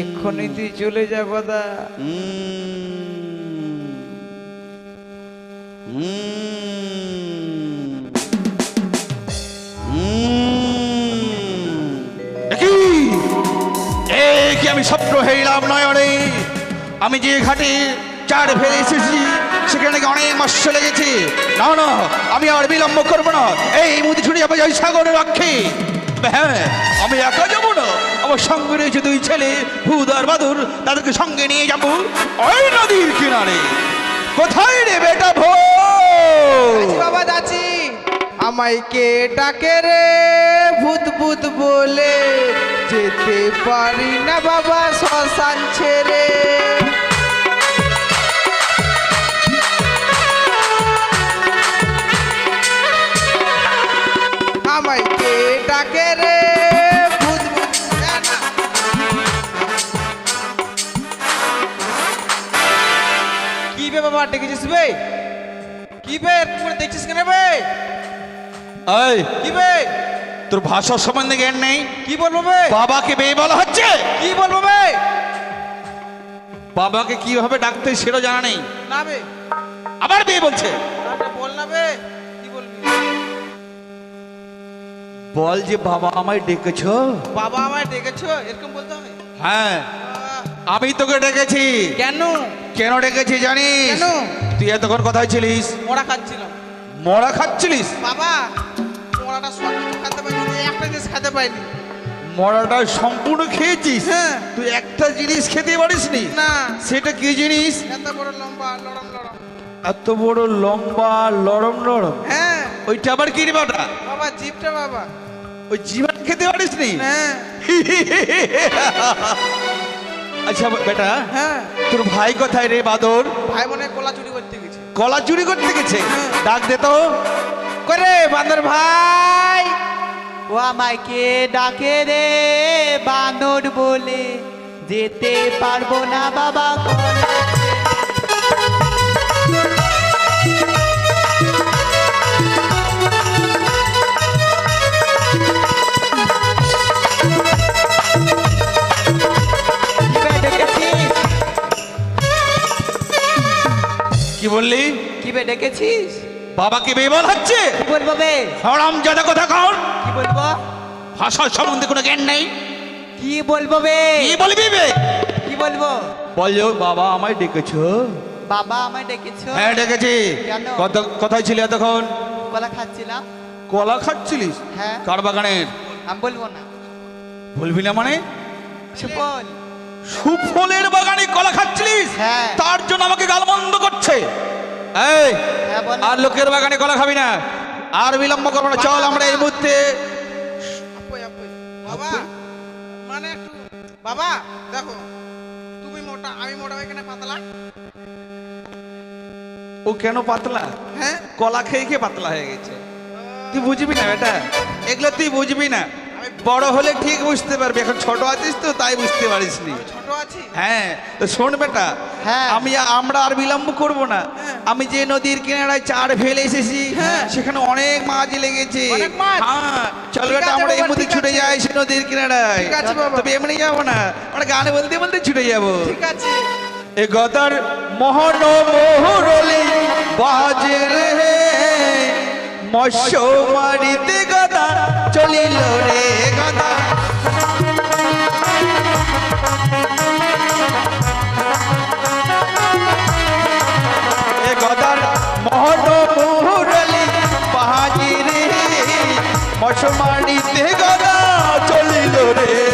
এক্ষুনি তুই চলে যা কি আমি আমি যে ঘাটে চার ফেলে এসেছি, সেখানে নাকি অনেক মৎস্য লেগেছে। না না, আমি আর বিলম্ব করব না। এই মুদি ছুটি ওই সাগরের রক্ষে হ্যাঁ আমি একা যাব আমার সঙ্গে রয়েছে দুই ছেলে, ভূত আর বাদুর। তাদেরকে সঙ্গে নিয়ে যাব ওই নদীর কিনারে। কোথায় রে বেটা ভো বাবা, যাচ্ছি। আমায় কে ডাকে রে? ভূত ভূত বলে যেতে পারি না বাবা, শ্মশান ছেড়ে। আমায় কে ডাকে রে? বে বাবা ডেকেছিস বে? কি বে? এরকম করে দেখছিস কেন বে? এই কি বে? তোর ভাষার সম্বন্ধে জ্ঞান নেই? কি বলব বে? বাবাকে বেয়ে বলা হচ্ছে? কি বলব বে? বাবাকে কীভাবে ডাকতে সেটা জানা নেই। না বে। আবার বিয়ে বলছে। না বল না বে। কি বলবি? বল যে বাবা আমায় ডেকেছো। বাবা আমায় ডেকেছো? এরকম বলতে হবে? হ্যাঁ আমি তোকে ডেকেছি। কেন? কেন ডেকেছি জানিস? কেন? তুই এতক্ষণ কোথায় ছিলিস? মরা খাচ্ছিলাম। মরা খাচ্ছিলিস? বাবা মোড়াটা সব কিছু খেতে পাইনি একটা জিনিস খেতে পাইনি। মরাটা সম্পূর্ণ খেয়েছিস? হ্যাঁ। তুই একটা জিনিস খেতে পারিসনি? না। সেটা কি জিনিস? এত বড় লম্বা লড়ম লড়ম। এত বড় লম্বা লরম লরম হ্যাঁ। ওইটা আবার কি রে বাটা বাবা জিপটা বাবা। ওই জীবন খেতে পারিসনি? হ্যাঁ। আচ্ছা বেটা। হ্যাঁ। তোর ভাই কোথায় রে বাদর? ভাই মনে কলা চুরি করতে গেছে। কলা চুরি করতে গেছে? হ্যাঁ। ডাক দে তো। করে বান্দর ভাই? ও আমাকে ডাকে রে বানর বলে যেতে পারব না বাবা। ডেকেছিস? বাবাকে বেবল হচ্ছে? কি বলব বে? হরাম জাদা কথা কর। কি বলব? ভাষার সম্বন্ধে কোনো জ্ঞান নেই। কি বলব বে? কি বলবি বে? কি বলব? বল বাবা আমায় ডেকেছো? বাবা আমায় ডেকেছো? হ্যাঁ ডেকেছি। কেন? কত কোথায় ছিলি এতক্ষণ? কলা খাচ্ছিলাম। কলা খাচ্ছিলিস? হ্যাঁ। কার বাগানের? আমি বলব না। বলবি না মানে? সে বল। সুফলের বাগানে কলা খাচ্ছিলিস? হ্যাঁ। তার জন্য আমাকে গালমন্দ করছে। এই হ্যাঁ আর লোকের বাগানে কলা খাবি না। আর বিলম্ব করব না। চল আমরা এই মুহূর্তে বাবা মানে বাবা দেখো তুমি মোটা আমি মোটা এখানে পাতলা? ও কেন পাতলা? হ্যাঁ? কলা খেয়ে খেয়ে পাতলা হয়ে গেছে। তুই বুঝবি না বেটা। এগুলো তুই বুঝবি না। বড় হলে ঠিক বুঝতে পারবি। এখন ছোট আছিস তো তাই বুঝতে পারিস নি হ্যাঁ তো শোন বেটা হ্যাঁ। আমি আমরা আর বিলম্ব করব না। আমি যে নদীর কিনারায় চার ফেলে এসেছি হ্যাঁ। সেখানে অনেক মাছ লেগেছে। হ্যাঁ চল ঠিক বেটা আমরা এই মধ্যে ছুটে। যাই সে নদীর কিনারায়। তবে এমনি যাব না আমরা গান বলতে বলতে ছুটে যাব। ঠিক আছে। এ গদার মোহন মোহরলি বাজে রে। মৎস্য মারিতে গদা চলিল রে। মৎস্য মারিতে গদা চলিল রে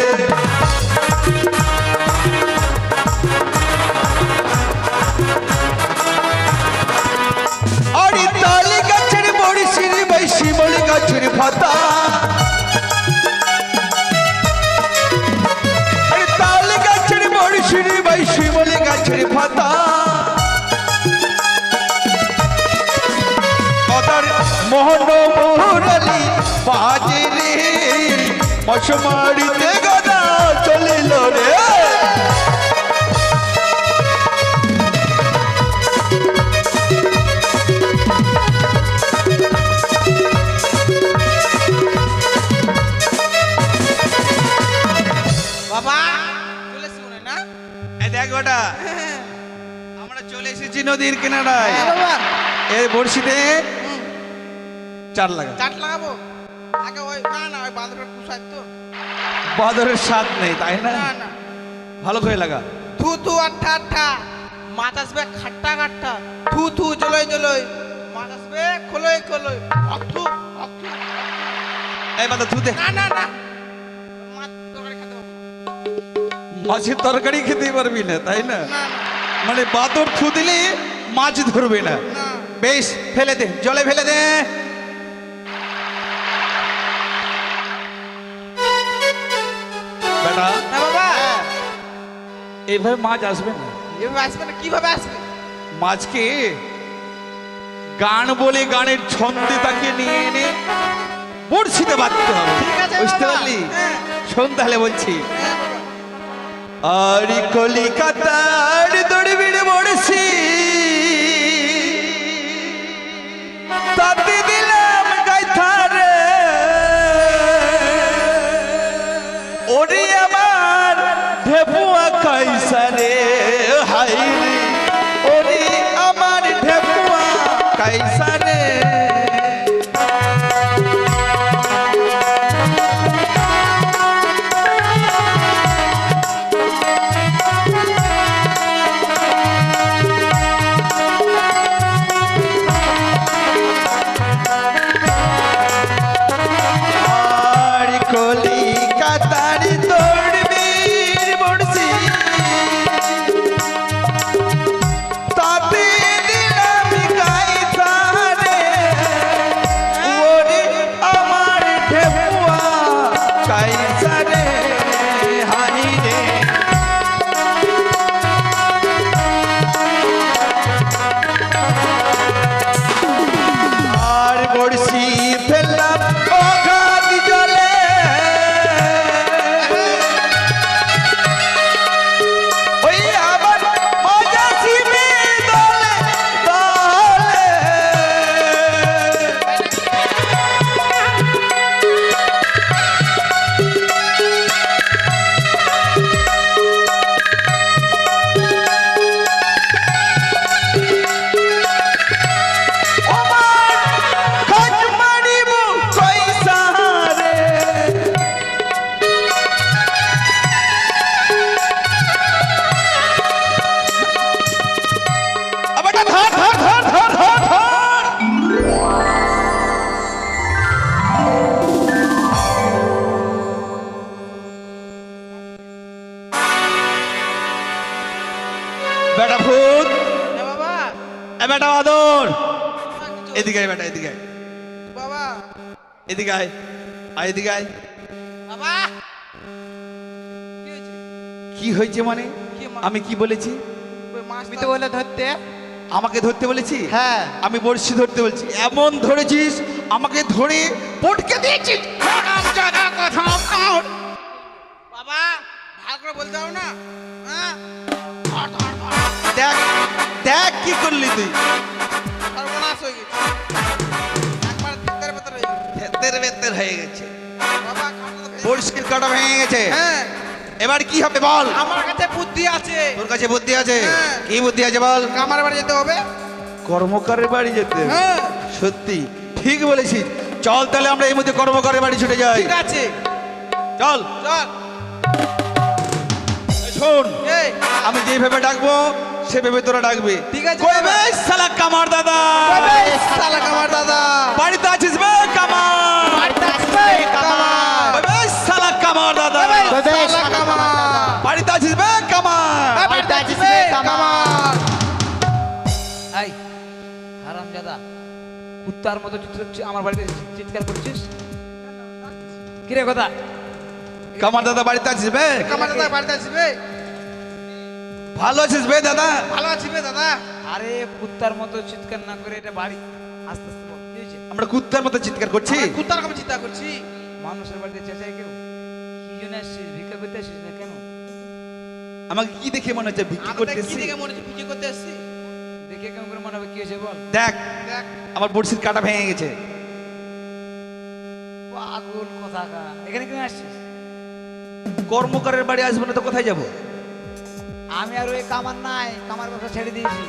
মশমারিতে গদা চলিল রে। বাবা চলে। দেখ ওটা আমরা চলে এসেছি নদীর কিনারায়। হ্যাঁ এই বড়শিতে চার লাগা চাট লাগাবো? আগে ওই না না ওই বাঁদরের তো। বাদরের স্বাদ নেই তাই না? না না। ভালো করে লাগা। থু থু আঠা আঠা মাছ আসবে খাট্টা খাট্টা থু থু জলই জলই মাছ আসবে খোলই খোলই। অক্থু অক্থু এই বাদা তুই না না না। মাছ তরকারি খেতে পারব না। মাছের তরকারি খেতে পারবি না তাই না? মানে বাদর থু দিলে মাছ ধরবে না। বেশ ফেলে দে জলে ফেলে দে। এইভাবে মাছ আসবে না। এভাবে আসবে না কীভাবে আসবে? মাছকে গান বলে গানের ছন্দে তাকে নিয়ে এনে বড়শিতে বাঁধতে হবে। বুঝতে পারলি? সন্ধ্যালে শোন তাহলে বলছি। হ্যাঁ আর কলিকাতার বেটা এ বেটা বাদর। এদিকে আয় বেটা এদিকে আয়। বাবা। এদিকে আয়। আয় এদিকে আয়। বাবা। কি হয়েছে? কি মানে? কি আমি কি বলেছি? তুমি তো বলে ধরতে। আমাকে ধরতে বলেছি? হ্যাঁ। আমি বড়শি ধরতে বলছি। এমন ধরেছিস আমাকে ধরে পটকে দিয়েছিস। কথা বাবা ভালো করে বলতে হবে না? কি করলি তুই হয়ে গেছে। কাঁটা ভেঙে- গেছে। হ্যাঁ। এবার কি হবে বল? আমার কাছে বুদ্ধি আছে। তোর কাছে বুদ্ধি আছে? হ্যাঁ। কি বুদ্ধি আছে বল? কামার বাড়ি যেতে হবে। কর্মকারের বাড়ি যেতে হ্যাঁ। সত্যি ঠিক বলেছিস। চল তাহলে আমরা এই মধ্যে কর্মকারের বাড়ি ছুটে যাই। ঠিক আছে। চল। চল। শোন আমি যেভাবে ডাকবো সেভাবে তোরা ডাকবে। ঠিক আছে, কই বে কামার দাদা। শালা কামার দাদা। বাড়িতে আছিস বে কামার। বাড়িতে আসবে কামার কই বে শালা কামার দাদা। কবে শালা কামার বাড়িতে আছিস বে কামার। বাড়িতে আসবে কামার। এই হারাম দাদা কুত্তার মতো চিৎকার- আমার বাড়িতে চিৎকার করছিস? কিরে কথা? কামার দাদা বাড়িতে আছিস বে? কামার দাদা বাড়িতে আসবে ভালো আছিস বে দাদা? ভালো আছিস দাদা। আরে কুত্তার মতো চিৎকার না করে এটা বাড়ি। আস্তে আস্তে বল কি হয়েছে? আমরা কুত্তার মতো চিৎকার করছি। কুত্তার রকম চিন্তা করছি। মানুষের বাড়িতে চেঁচাই কেউ? কি জন্য আসছিস? ভিক্ষা করতে আসিস না কেন? আমাকে কি দেখে মনে হচ্ছে বিক্রি আমাদের করতেছি? কি দেখে মনে হচ্ছে ভিডিও করতে এসেছি দেখে কেমন করে মনে হবে? কি হয়েছে বল? দেখ দেখ। আমার বড়শির কাটা ভেঙে গেছে। পাগল কথা কা এখানে কেন আসছিস? কর্মকারের বাড়ি আসব না তো কোথায় যাব? আমি আর ওই কামার নাই কামার ব্যবসা ছেড়ে দিয়েছি।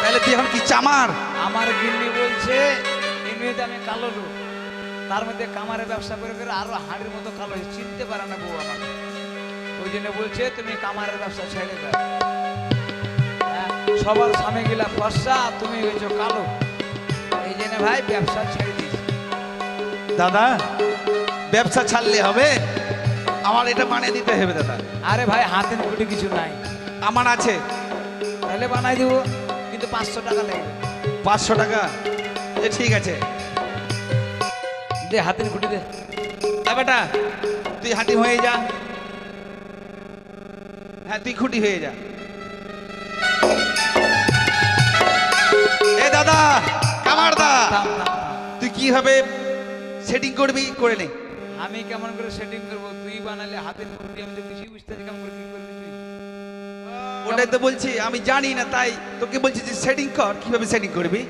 তাহলে তুই এখন কি চামার? আমার গিন্নি বলছে এমনিতে আমি কালো লোক। তার মধ্যে কামারের ব্যবসা করে করে আরও হাড়ির মতো কালো হয়েছে। চিনতে পারে না বউ আমাকে। ওই জন্য বলছে তুমি কামারের ব্যবসা ছেড়ে দাও। হ্যাঁ, সবার স্বামী গিলা ফর্সা তুমি হয়েছো কালো। এই জন্য ভাই ব্যবসা ছেড়ে দিয়েছি। দাদা ব্যবসা ছাড়লে হবে। আমার এটা মানে দিতে হবে দাদা। আরে ভাই হাতের মুঠি কিছু নাই। আমার আছে। তাহলে বানাই দেবো কিন্তু পাঁচশো টাকা লাগবে। পাঁচশো টাকা? যে ঠিক আছে। দে হাতের খুঁটি দে। বেটা তুই হাঁটি হয়ে যা। হ্যাঁ তুই খুঁটি হয়ে যা। এ দাদা কামার দা থাম, থাম, থাম। তুই কীভাবে সেটিং করবি করে নে। আমি কেমন করে সেটিং করব? তুই বানালে হাতের খুঁটি আমি তো কিছুই বুঝতে কেমন করে কি করবি তুই? ওটাই তো বলছি, আমি জানি না, তাই তোকে বলছি যে সেটিং কর, কীভাবে সেটিং করবি?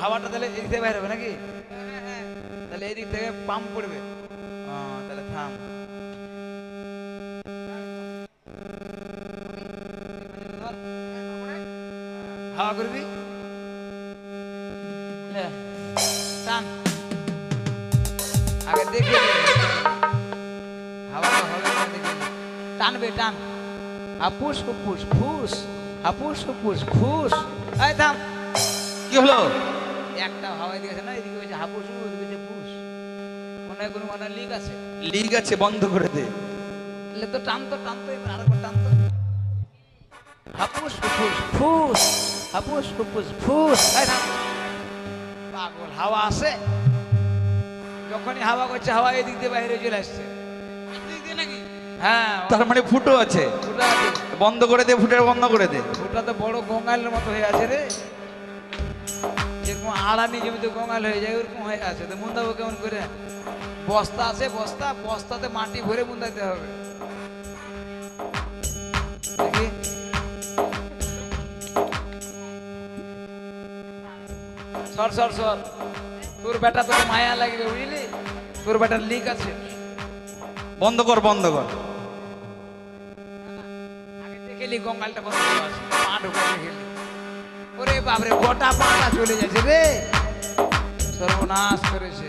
হাওয়াটা তাহলে এদিক থেকে বাইরে হবে নাকি? তাহলে এদিক থেকে পাম্প পড়বে। তাহলে থাম। হাওয়া করবি? টান। আগে দেখে। হাওয়া হবে টানবে, টান। হাপুস হুপুস ফুস হাপুস হুপুস ফুস। এই থাম। কি হলো? একটা হাওয়াই দিয়েছে না এদিকে হচ্ছে হাপুস ওদিকে হচ্ছে পুষ মনে হয় কোনো মানে লিক আছে। লিগ আছে বন্ধ করে দে। তাহলে তো টানতো টানতো এবার আরেকবার টানতো হাপুস ফুস ফুস হাপুস ফুস ফুস। এই থাম। পাগল হাওয়া আসে যখনই হাওয়া করছে হাওয়া এদিক দিয়ে বাইরে চলে আসছে। হ্যাঁ তার মানে ফুটো আছে। বন্ধ করে দে ফুটে বন্ধ করে দে। ফুটা তো বড় গঙ্গালের মতো হয়ে আছে রে। যেরকম আড়ানি জমিতে গঙ্গাল হয়ে যায় ওরকম হয়ে আছে। তো মুন্দাবো কেমন করে? বস্তা আছে বস্তা বস্তাতে মাটি ভরে মুন্দাইতে হবে। সর সর সর। তোর বেটা তোর মায়া লাগবে বুঝলি? তোর বেটার লিক আছে। বন্ধ কর বন্ধ কর। আগে গঙ্গালটা কত পা ঢুকে দেখেলি ওরে বাপরে গোটা পাটা চলে যাচ্ছে রে। সর্বনাশ করেছে।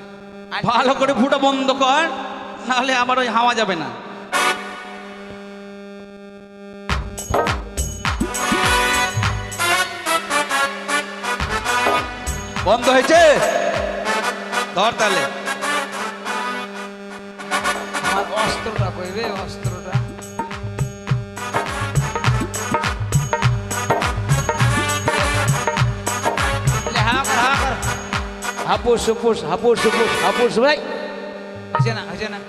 ভালো করে ফুটো বন্ধ কর নাহলে আবার ওই হাওয়া যাবে না। বন্ধ হয়েছে? ধর তাহলে। আমার অস্ত্রটা কই রে হাপুস হুপুস হাপুস হুপুস হাপুস ভাই। হয়েছে না হয়েছে না।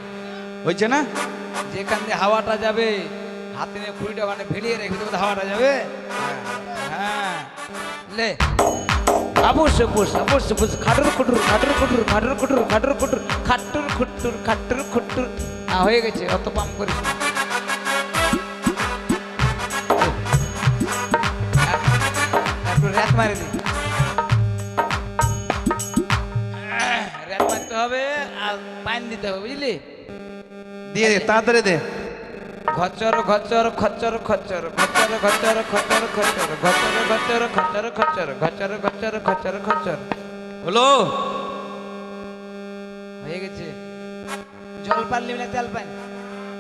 হয়েছে না? যেখান দিয়ে হাওয়াটা যাবে হাতে নিয়ে খুঁড়িটা মানে ভিড়িয়ে রেখে দেবো হাওয়াটা যাবে? হ্যাঁ লে। আবুস বুস আবুস বুস খাটুর খুটুর খাটুর খুটুর খাটুর খুটুর খাটুর খুটুর খাটুর খুটুর খাটুর খুটুর। হ্যাঁ হয়ে গেছে অত পাম করে র্যাত মারি দি হবে আর পানি দিতে হবে বুঝলি? দিয়ে দে তাড়াতাড়ি দে। খচ্চর খচ্চর খচ্চর খচ্চর খচ্চর খচ্চর খচ্চর খচ্চর খচ্চর খচ্চর খচ্চর খচ্চর খচ্চর খচ্চর খচ্চর খচ্চর। হলো হয়ে গেছে। জল পারলি না তেল পান?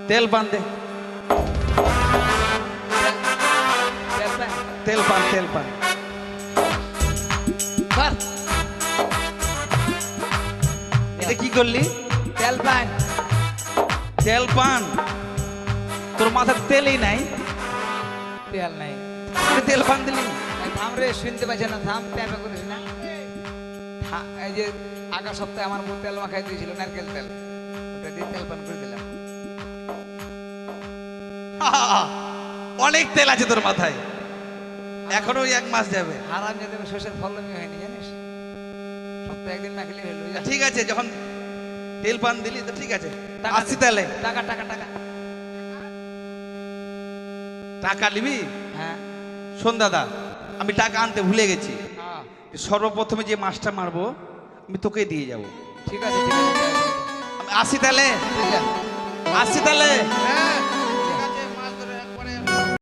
তেল পান দে। তেল পান তেল পান। করলি তেল পান। তেল পান? তোর মাথার তেলই নাই? তেল নাই। তেল পান দিলি? এই থাম রে শুনতে পাচ্ছে না থাম ট্যাপে করিস না। এই যে আগা সপ্তাহে আমার বউ তেল মাখাই দিয়েছিল নারকেল তেল। ওটা দিয়ে তেল পান করে দিলাম। অনেক তেল আছে তোর মাথায়। এখনও এক মাস যাবে। হারাম যাতে শস্যের ফলনই হয়নি জানিস? সপ্তাহে একদিন মাখলে হলো। ঠিক আছে যখন তেল পান দিলি তো ঠিক আছে। আসছি তাহলে। টাকা টাকা টাকা। টাকা নিবি? হ্যাঁ। শোন দাদা আমি টাকা আনতে ভুলে গেছি। হ্যাঁ। সর্বপ্রথমে যে মাছটা মারবো আমি তোকে দিয়ে যাব। ঠিক আছে ঠিক আছে। আমি আসি তাহলে। আসি তাহলে। হ্যাঁ।